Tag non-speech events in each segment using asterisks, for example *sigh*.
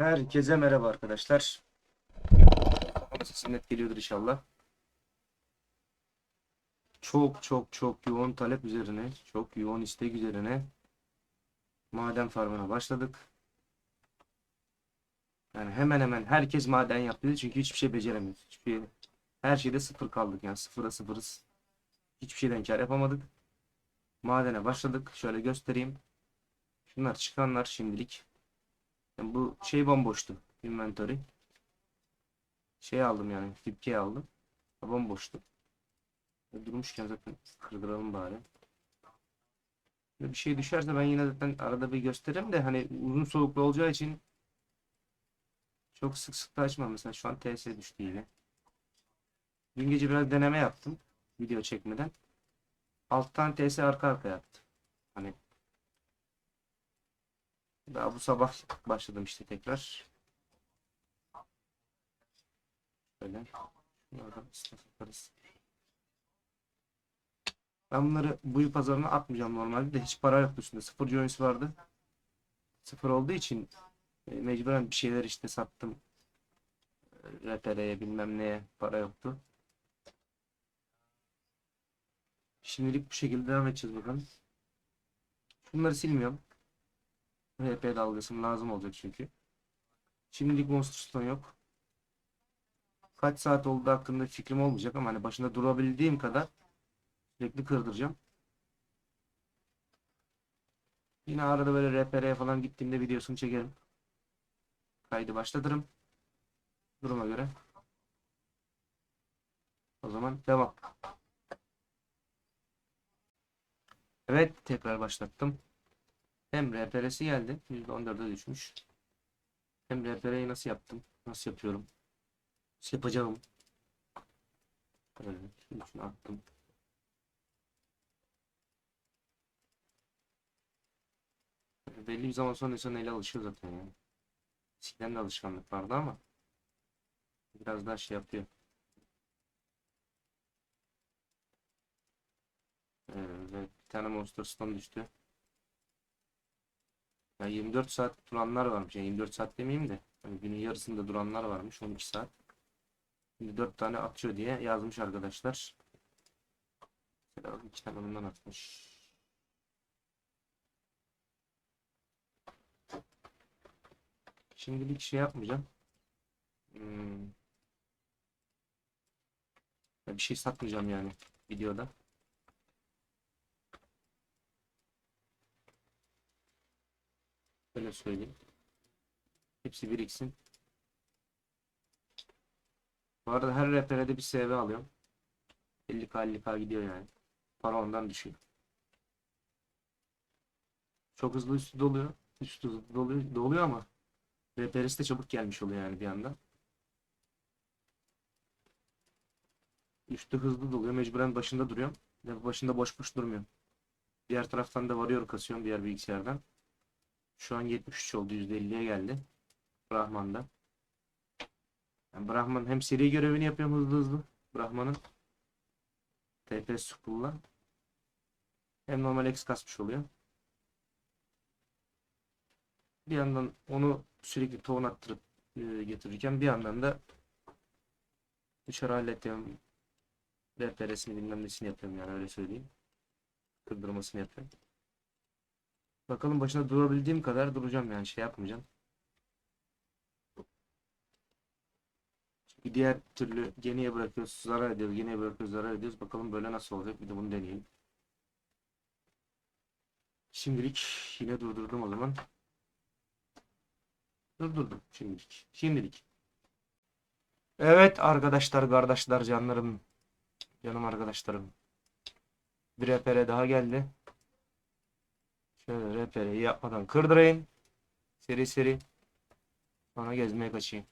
Herkese merhaba arkadaşlar. Sesim net geliyordur inşallah. Çok çok çok yoğun talep üzerine, çok yoğun istek üzerine maden farmına başladık. Yani hemen hemen herkes maden yaptı çünkü hiçbir şey beceremiyoruz. Hiçbir her şeyde sıfır kaldık yani sıfıra sıfırız. Hiçbir şeyden kar yapamadık. Madene başladık. Şöyle göstereyim. Şunlar çıkanlar şimdilik. Bu şey bomboştu. Inventory. Şey aldım yani. Flipkey aldım. Bomboştu. Durmuşken zaten kırdıralım bari. Bir şey düşerse ben yine zaten arada bir gösteririm de hani uzun soluklu olacağı için çok sık sık da açmam. Mesela şu an TS düştü yine. Dün gece biraz deneme yaptım. Video çekmeden. Alttan TS arka arka yaptı. Hani daha bu sabah başladım işte tekrar. Şöyle. Şunlardan ıslah yaparız. Ben bunları buyu pazarına atmayacağım normalde de hiç para yoktu üstünde. Sıfır joins vardı. Sıfır olduğu için e, mecburen bir şeyler işte sattım. E, RPR'ye bilmem neye para yoktu. Şimdilik bu şekilde devam edeceğiz bakalım. Bunları silmiyorum. HP dalgasım lazım olacak çünkü. Şimdilik Monster Stone yok. Kaç saat olduğu hakkında fikrim olmayacak ama hani başında durabildiğim kadar sürekli kırdıracağım. Yine arada böyle RPR'ye falan gittiğimde videosunu çekerim. Kaydı başlatırım. Duruma göre. O zaman devam. Evet tekrar başlattım. Hem RPR'si geldi. %14'e düşmüş. Hem RPR'yi nasıl yaptım? Nasıl yapıyorum? Nasıl yapacağım? Evet, şunu şunu attım. Belli bir zaman sonra insan ele alışıyor zaten yani. Eskiden de alışkanlık vardı ama biraz daha şey yapıyor. Evet, bir tane Monster Stone düştü. Ya 24 saat duranlar varmış. Yani 24 saat demeyeyim de. Hani günün yarısında duranlar varmış. 12 saat. Şimdi 4 tane atıyor diye yazmış arkadaşlar. Mesela iki tane bundan atmış. Şimdilik şey yapmayacağım. Hmm. Ya Bir şey satmayacağım yani videoda. Öyle söyleyeyim. Hepsi biriksin. Bu arada her RPR'de bir SV alıyorum. 50k 50k gidiyor yani. Para ondan düşüyor. Çok hızlı üstü doluyor. Üstü hızlı doluyor, doluyor ama RPR'si de çabuk gelmiş oluyor yani bir anda. Üstü hızlı doluyor. Mecburen başında duruyorum. Ve başında boş boş durmuyorum. Diğer taraftan da varıyor kasıyorum diğer bilgisayardan. Şu an 73 oldu. %50'ye geldi. Brahman'da. Yani Brahman hem seri görevini yapıyorum hızlı hızlı. Brahman'ın TP School'la. Hem normal X kasmış oluyor. Bir yandan onu sürekli tohum attırıp e, getirirken bir yandan da dışarı hallediyorum. DPR'sini bilmem nesini yapıyorum yani öyle söyleyeyim. Kırdırmasını yapıyorum. Bakalım başına durabildiğim kadar duracağım yani şey yapmayacağım. Çünkü diğer türlü geniye bırakıyoruz zarar ediyoruz. Geniye bırakıyoruz zarar ediyoruz. Bakalım böyle nasıl olacak bir de bunu deneyelim. Şimdilik yine durdurdum o zaman. Durdurdum şimdilik. Şimdilik. Evet arkadaşlar, kardeşler, canlarım. Canım arkadaşlarım. Bir repere daha geldi. Şöyle RPR'yi yapmadan kırdırayım. Seri seri. Sonra gezmeye kaçayım.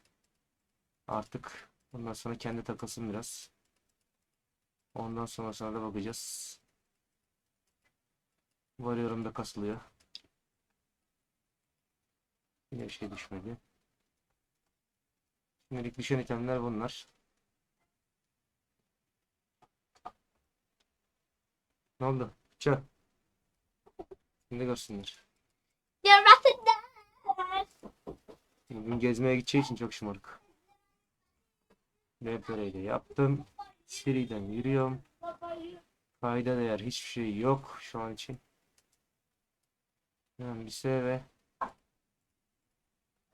Artık bundan sonra kendi takılsın biraz. Ondan sonrasına da bakacağız. Varıyorum da kasılıyor. Yine bir şey düşmedi. Şimdilik düşen itemler bunlar. Ne oldu? Çak. Şimdi görsünler. Yarasınlar. Bugün gezmeye gideceği için çok şımarık. De yaptım. Siri'den yürüyorum. Kayda değer hiçbir şey yok şu an için. Hemen bir ve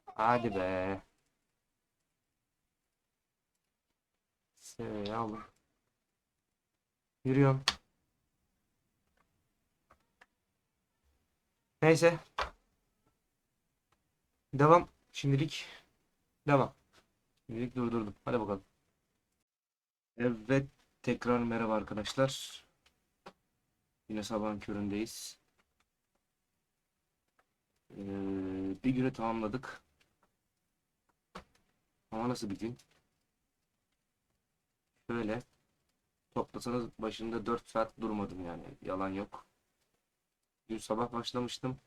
Hadi be. Seviye al. Yürüyorum. Neyse. Devam. Şimdilik devam. Şimdilik durdurdum. Hadi bakalım. Evet. Tekrar merhaba arkadaşlar. Yine sabahın köründeyiz. Ee, bir günü tamamladık. Ama nasıl bir gün? Şöyle toplasanız başında 4 saat durmadım yani. Yalan yok. Dün sabah başlamıştım.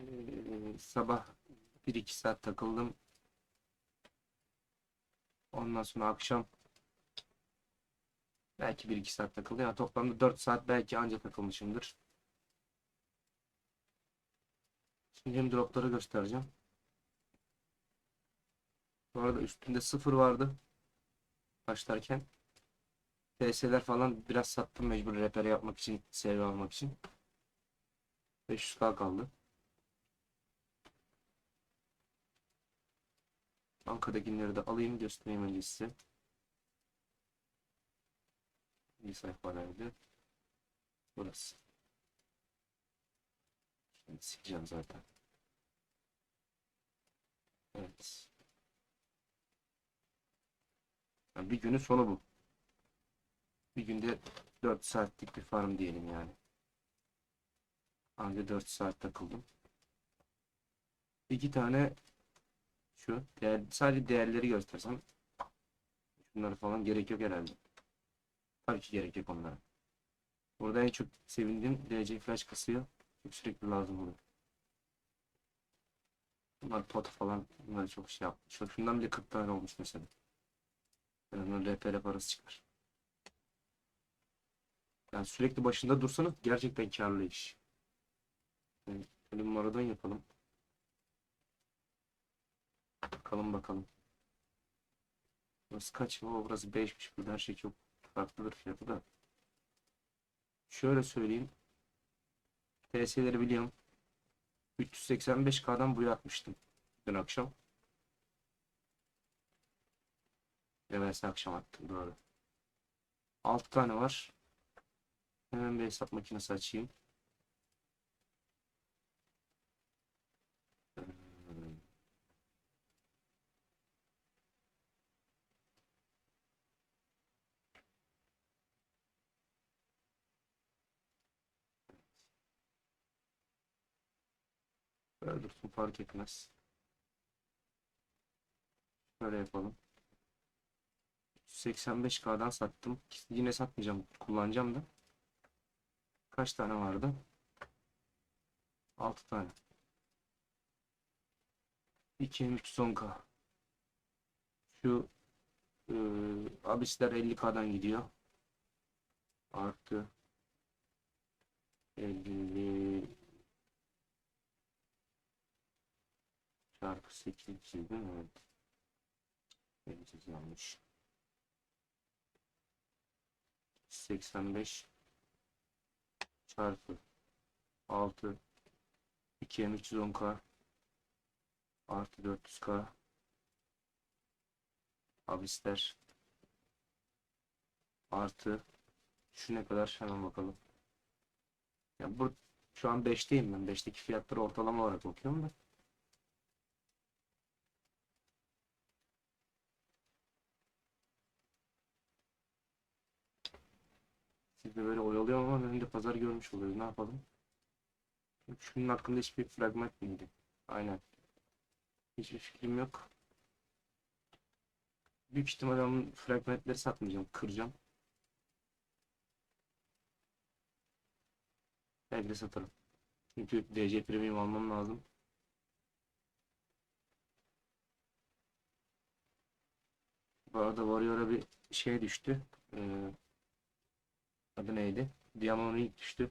Ee, sabah 1-2 saat takıldım. Ondan sonra akşam belki 1-2 saat takıldı. Yani toplamda 4 saat belki anca takılmışımdır. Şimdi hem dropları göstereceğim. Bu arada üstünde sıfır vardı. Başlarken. TS'ler falan biraz sattım mecbur reper yapmak için, seviye almak için. 500k kaldı. Bankadakileri de alayım göstereyim önce size. Bir sayfalardı. Burası. Şimdi sileceğim zaten. Evet. Yani bir günün sonu bu. Bir günde 4 saatlik bir farm diyelim yani. Anca 4 saat takıldım. İki tane şu değer, sadece değerleri göstersem şunları falan gerek yok herhalde. Tabii ki gerek yok onlara. Burada en çok sevindiğim DC flash kasıyor. Çok sürekli lazım oluyor. Bunlar pot falan bunları çok şey yapmış. Şundan bile 40 tane olmuş mesela. En azından RPR parası çıkar. Yani sürekli başında dursanız gerçekten karlı iş. Yani şöyle bir maraton yapalım. Bakalım bakalım. Burası kaç? O burası 5'miş. Burada her şey çok farklıdır fiyatı da. Şöyle söyleyeyim. TS'leri biliyorum. 385K'dan buraya atmıştım. Dün akşam. Evet akşam attım doğru. 6 tane var. Hemen bir hesap makinesi açayım. Böyle dursun fark etmez. Böyle yapalım. 85K'dan sattım. Yine satmayacağım. Kullanacağım da. Kaç tane vardı? 6 tane. 2310K. Şu e, abisler 50K'dan gidiyor. Artı 50 çarpı 8 değil mi? Evet. 58 yanlış. 85 çarpı 6 2'ye 310k artı 400k abisler artı. Şu ne kadar? Hemen bakalım. Ya bu şu an 5'teyim ben. 5'teki fiyatları ortalama olarak bakıyorum da. Siz de böyle oyalıyorum ama benim de pazar görmüş oluyoruz. Ne yapalım? Şunun hakkında hiçbir fragment miydi? Aynen. Hiçbir fikrim yok. Büyük ihtimalle onun fragmentleri satmayacağım. Kıracağım. Belki de satarım. Çünkü DC Premium almam lazım. Bu arada Warrior'a bir şey düştü. Ee, adı neydi? Diamond Ring düştü.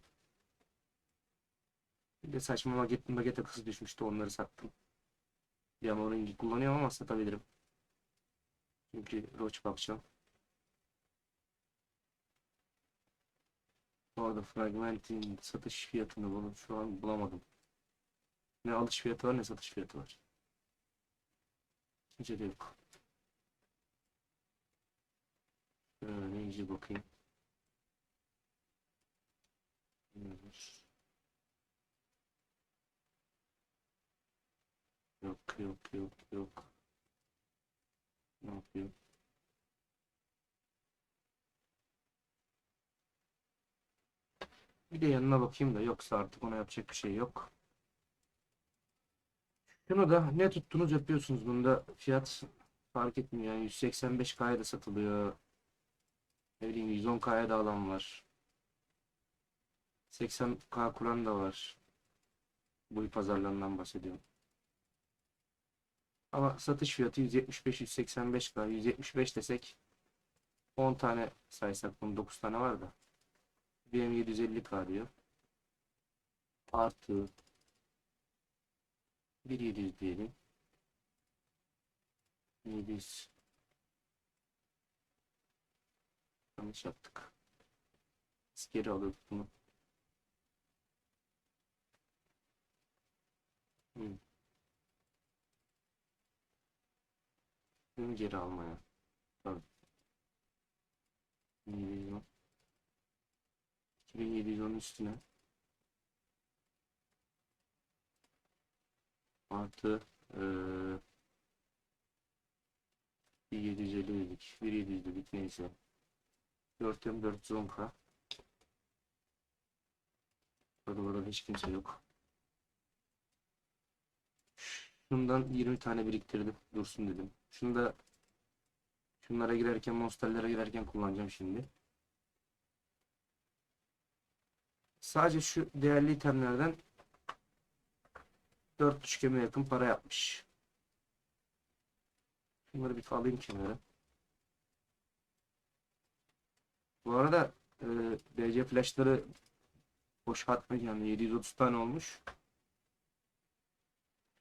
Bir de saçma maget, maget akısı düşmüştü onları sattım. Diamond Ring'i kullanıyorum ama satabilirim. Çünkü Roach bakacağım. Bu arada Fragment'in satış fiyatını bunu şu an bulamadım. Ne alış fiyatı var ne satış fiyatı var. Kimse de yok. Şöyle iyice bakayım. Yok yok yok yok. Ne yapıyor? Bir de yanına bakayım da yoksa artık ona yapacak bir şey yok. Şunu da ne tuttunuz yapıyorsunuz. Bunda fiyat fark etmiyor. Yani 185K'ya da satılıyor. Ne bileyim 110K'ya da alan var. 80K kuran da var. Bu pazarlarından bahsediyorum. Ama satış fiyatı 175-185K. 175 desek 10 tane saysak bunun 9 tane var da. BM 750K diyor. Artı 1700 diyelim. 700 Yanlış yaptık. Biz geri alıyorduk bunu. Hmm. Bunu geri almaya. Tabii. 1710. 2710 üstüne. Artı eee 750 dedik. 1700 dedik neyse. 4 M 410K. Burada burada hiç kimse yok. Şundan 20 tane biriktirdim. Dursun dedim. Şunu da şunlara girerken, monsterlere girerken kullanacağım şimdi. Sadece şu değerli itemlerden 4 keme yakın para yapmış. Şunları bir alayım kenara. Bu arada e, DC flashları boş atmayın yani 730 tane olmuş.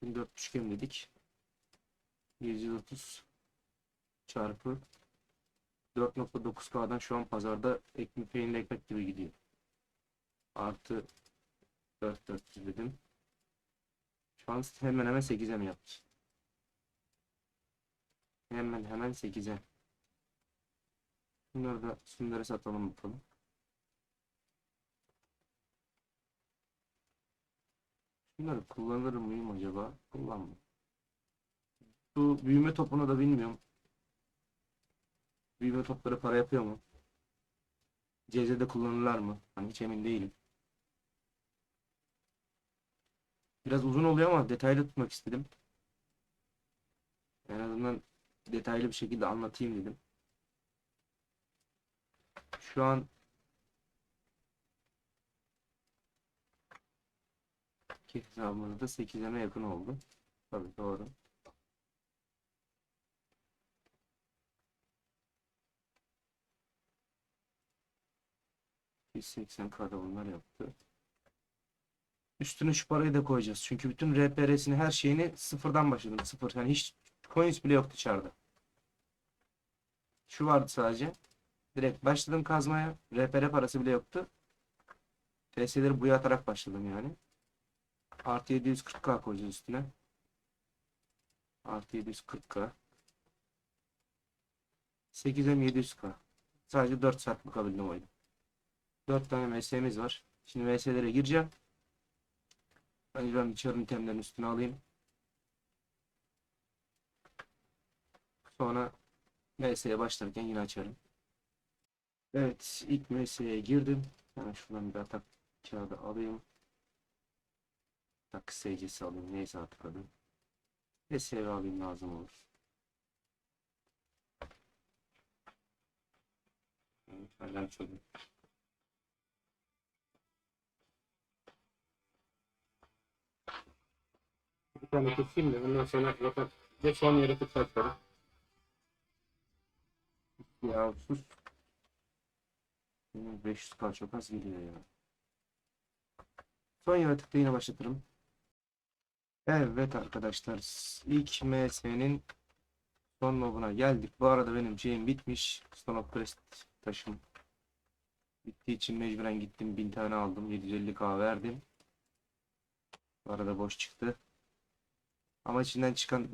1400 kem dedik. 730 çarpı 4.9K'dan şu an pazarda ekmek peynirli ekmek gibi gidiyor. Artı 4400 dedim. Şu an hemen hemen 8'e mi yaptı? Hemen hemen 8'e. Bunları da şunları satalım bakalım. Bunları kullanır mıyım acaba? Kullanmam. Bu büyüme topunu da bilmiyorum. Büyüme topları para yapıyor mu? CZ'de kullanırlar mı? Hani hiç emin değilim. Biraz uzun oluyor ama detaylı tutmak istedim. En azından detaylı bir şekilde anlatayım dedim. Şu an ki hesabımızda 8'e yakın oldu. Tabii doğru. Biz 80 kada bunlar yaptı. Üstüne şu parayı da koyacağız. Çünkü bütün RPR'sini her şeyini sıfırdan başladım. Sıfır. Yani hiç coins bile yoktu içeride. Şu vardı sadece. Direkt başladım kazmaya. RPR parası bile yoktu. TS'leri buya atarak başladım yani. Artı 740k koyacağız üstüne. Artı 740k. 8M 700k. Sadece 4 saat bakabildim oyunu. 4 tane MS'miz var. Şimdi MS'lere gireceğim. Önce ben bir çarın itemlerin üstüne alayım. Sonra MS'ye başlarken yine açarım. Evet ilk MS'ye girdim. Hemen şuradan bir atak kağıdı alayım. Tak SC'si alayım. Neyse artık adı. SV alayım lazım olur. Evet, hala çözüm. Bir tane keseyim de ondan sonra zaten bir son yaratık saçları. Ya sus. Benim 500 k çok az geliyor ya. Son yaratıkta yine başlatırım. Evet arkadaşlar. ilk MS'nin son mobuna geldik. Bu arada benim şeyim bitmiş. Stone of Crest taşım bittiği için mecburen gittim. 1000 tane aldım. 750k verdim. Bu arada boş çıktı. Ama içinden çıkan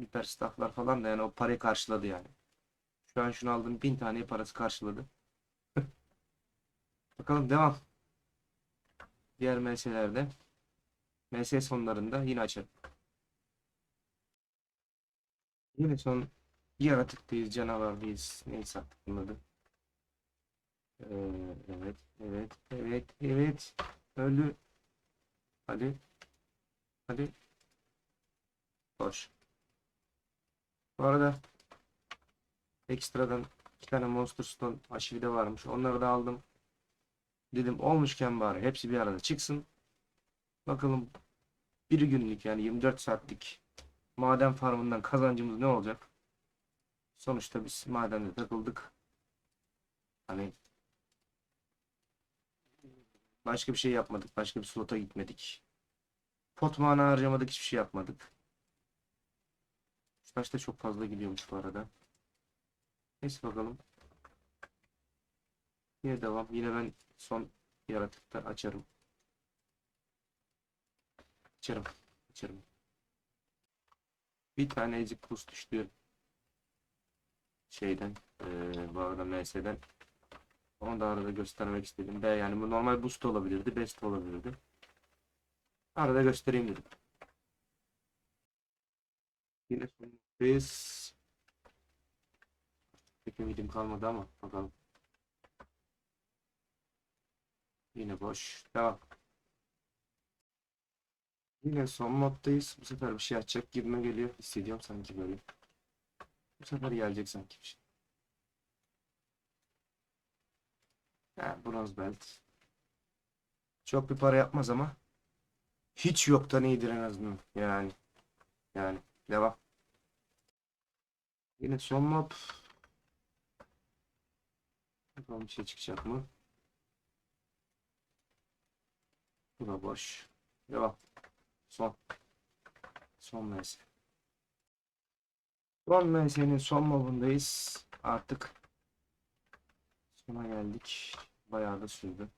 hiper stafflar falan da yani o parayı karşıladı yani. Şu an şunu aldım 1000 tane parası karşıladı. *laughs* Bakalım devam. Diğer MS'lerde. MS sonlarında yine açarım. Yine son yaratıktayız, canavarlıyız. Neyse artık bunun adı. Ee, evet, evet, evet, evet. Öldü. Hadi. Hadi. Boş. Bu arada ekstradan iki tane Monster Stone aşıvi de varmış. Onları da aldım. Dedim olmuşken bari hepsi bir arada çıksın. Bakalım bir günlük yani 24 saatlik maden farmından kazancımız ne olacak? Sonuçta biz madende takıldık. Hani başka bir şey yapmadık. Başka bir slota gitmedik. Pot mana harcamadık. Hiçbir şey yapmadık. Şu taş çok fazla gidiyormuş bu arada. Neyse bakalım. Yine devam. Yine ben son yaratıkta açarım. Açarım. Açarım. Bir tane ezik boost düştü. Şeyden. eee bu arada MS'den. Onu da arada göstermek istedim. B yani bu normal boost olabilirdi. Best olabilirdi. Arada göstereyim dedim. Yine sonundayız. Pek ümidim kalmadı ama bakalım. Yine boş. Devam. Yine son moddayız. Bu sefer bir şey açacak gibime geliyor. Hissediyorum sanki böyle. Bu sefer gelecek sanki bir şey. Ha, bronz belt. Çok bir para yapmaz ama hiç yoktan iyidir en azından. Yani. Yani. Devam. Yine son mob. Bakalım bir şey çıkacak mı? Bu da boş. Devam. Son. Son MS. Son MS'nin son mobundayız. Artık sona geldik. Bayağı da sürdü.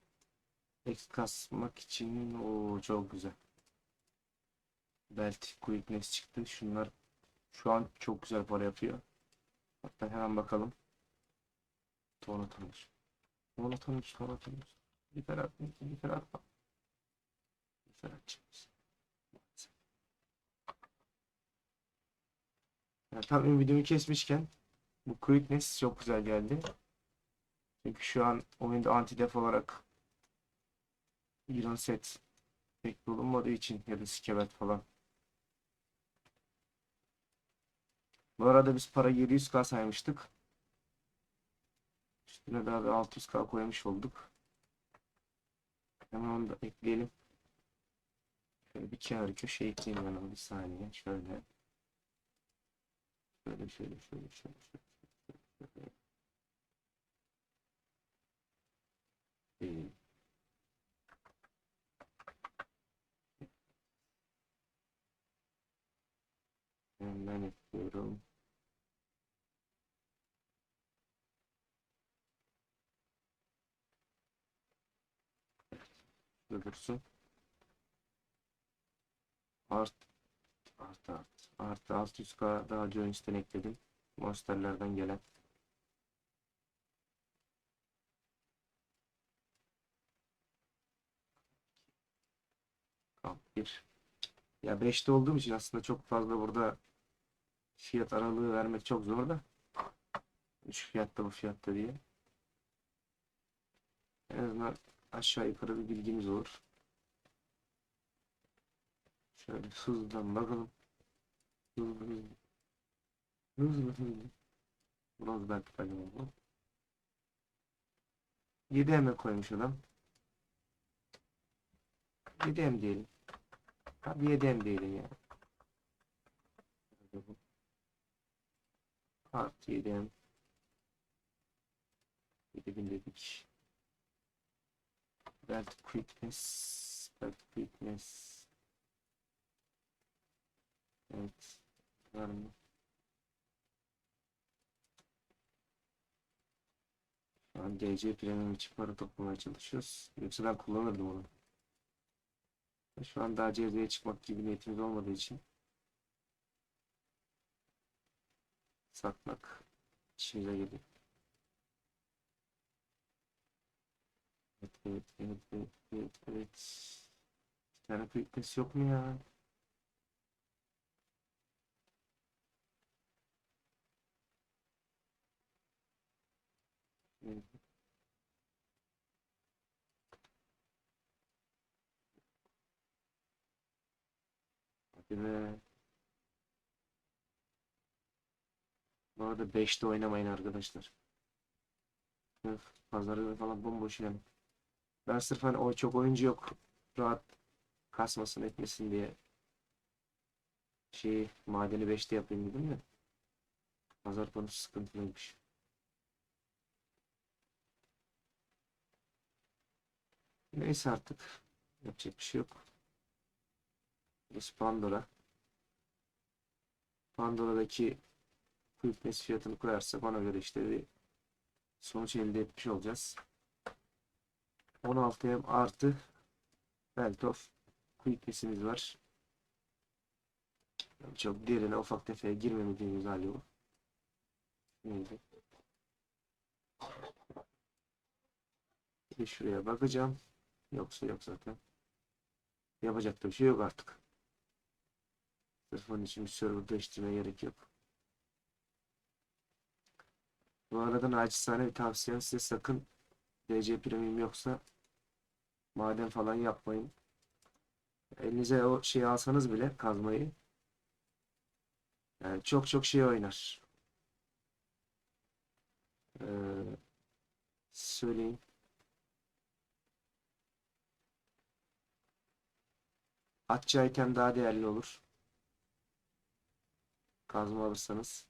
X kasmak için o çok güzel. Belt Quickness çıktı. Şunlar şu an çok güzel para yapıyor. Hatta hemen bakalım. Tuğla tanış. Tuğla tanış, tuğla tanış. Bir taraf, bir Yani tam ümidimi kesmişken bu quickness çok güzel geldi. Çünkü şu an oyunda anti def olarak İran set pek bulunmadığı için ya da skelet falan. Bu arada biz para 700k saymıştık. Üstüne daha bir 600k koymuş olduk. Hemen onu da ekleyelim. Şöyle bir kağıt köşe ekleyeyim ben bir saniye. Şöyle. Şöyle şöyle şöyle şöyle şöyle. şöyle. Ee, Hemen ekliyorum. Şurada dursun. Art artı artı artı 600k daha Jones'ten ekledim. Monsterlerden gelen. Kamp 1. Ya 5'te olduğum için aslında çok fazla burada fiyat aralığı vermek çok zor da. Şu fiyatta bu fiyatta diye. En azından aşağı yukarı bir bilgimiz olur. Şöyle hızlıdan bakalım. Bronz belki tabii oldu. 7 M koymuş adam. 7 M diyelim. Hadi 7 M diyelim ya. Artı 7 M. 7000 dedik. Belt quickness Fitness. Evet. Var mı? Şu an DC Premium için para toplamaya çalışıyoruz. Yoksa ben kullanırdım onu. Şu an daha CZ'ye çıkmak gibi niyetimiz olmadığı için satmak işimize geliyor. Evet, evet, evet, evet, evet. Bir tane yok mu ya? Hadi be. Bu arada 5'te oynamayın arkadaşlar. Öf, Pazarı falan bomboş yani. Ben sırf hani o çok oyuncu yok. Rahat kasmasın etmesin diye şeyi madeni 5'te yapayım dedim de. Pazar konusu sıkıntılıymış. Neyse artık. Yapacak bir şey yok. Burası Pandora. Pandora'daki Quickness fiyatını koyarsak ona göre işte bir sonuç elde etmiş olacağız. 16M artı Belt of Quickness'imiz var. Çok derine ufak tefeye girmemediğimiz hali bu. Neydi? Bir şuraya bakacağım. Yoksa yok zaten. Yapacak da bir şey yok artık. Sırf onun için bir server değiştirmeye gerek yok. Bu arada naçizane bir tavsiyem size sakın DC Premium yoksa maden falan yapmayın. Elinize o şeyi alsanız bile kazmayı yani çok çok şey oynar. Ee, söyleyeyim. Atçı item daha değerli olur. Kazma alırsanız.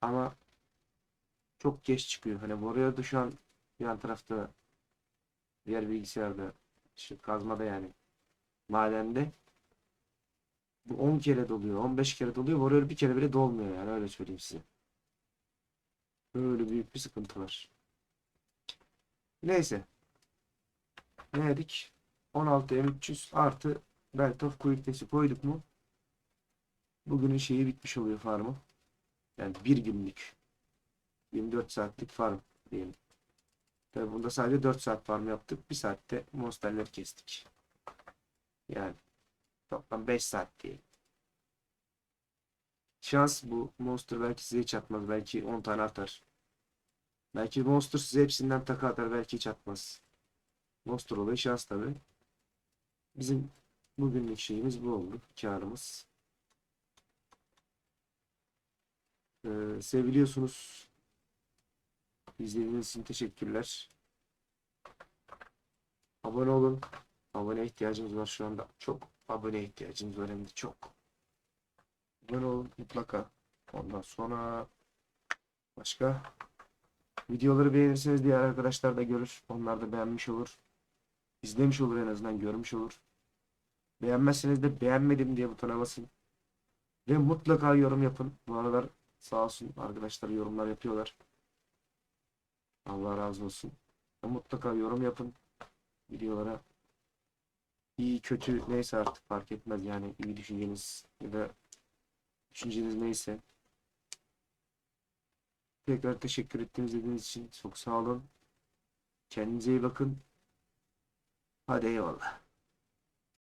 Ama çok geç çıkıyor. Hani Warrior'da şu an yan tarafta diğer bilgisayarda işte kazmada yani madende bu 10 kere doluyor. 15 kere doluyor. Warrior bir kere bile dolmuyor yani öyle söyleyeyim size. Böyle büyük bir sıkıntı var. Neyse. Ne dedik? 16 M300 artı Belt of Quickness'i koyduk mu? Bugünün şeyi bitmiş oluyor farmı. Yani bir günlük 24 saatlik farm diyelim. Tabi bunda sadece 4 saat farm yaptık. 1 saatte monsterler kestik. Yani toplam 5 saat diyelim. Şans bu monster belki size hiç atmaz. Belki 10 tane atar. Belki monster size hepsinden takı atar. Belki hiç atmaz. Monster olayı şans tabi. Bizim bugünlük şeyimiz bu oldu. Karımız. Ee, seviliyorsunuz. İzlediğiniz için teşekkürler. Abone olun. Abone ihtiyacımız var şu anda. Çok abone ihtiyacımız var hem de çok. Abone olun mutlaka. Ondan sonra başka videoları beğenirseniz diğer arkadaşlar da görür. Onlar da beğenmiş olur. İzlemiş olur en azından görmüş olur. Beğenmezseniz de beğenmedim diye butona basın. Ve mutlaka yorum yapın. Bu aralar sağ olsun arkadaşlar yorumlar yapıyorlar. Allah razı olsun. Mutlaka yorum yapın videolara. İyi kötü neyse artık fark etmez yani iyi düşünceniz ya da düşünceniz neyse. Tekrar teşekkür ettiğiniz dediğiniz için çok sağ olun. Kendinize iyi bakın. Hadi eyvallah.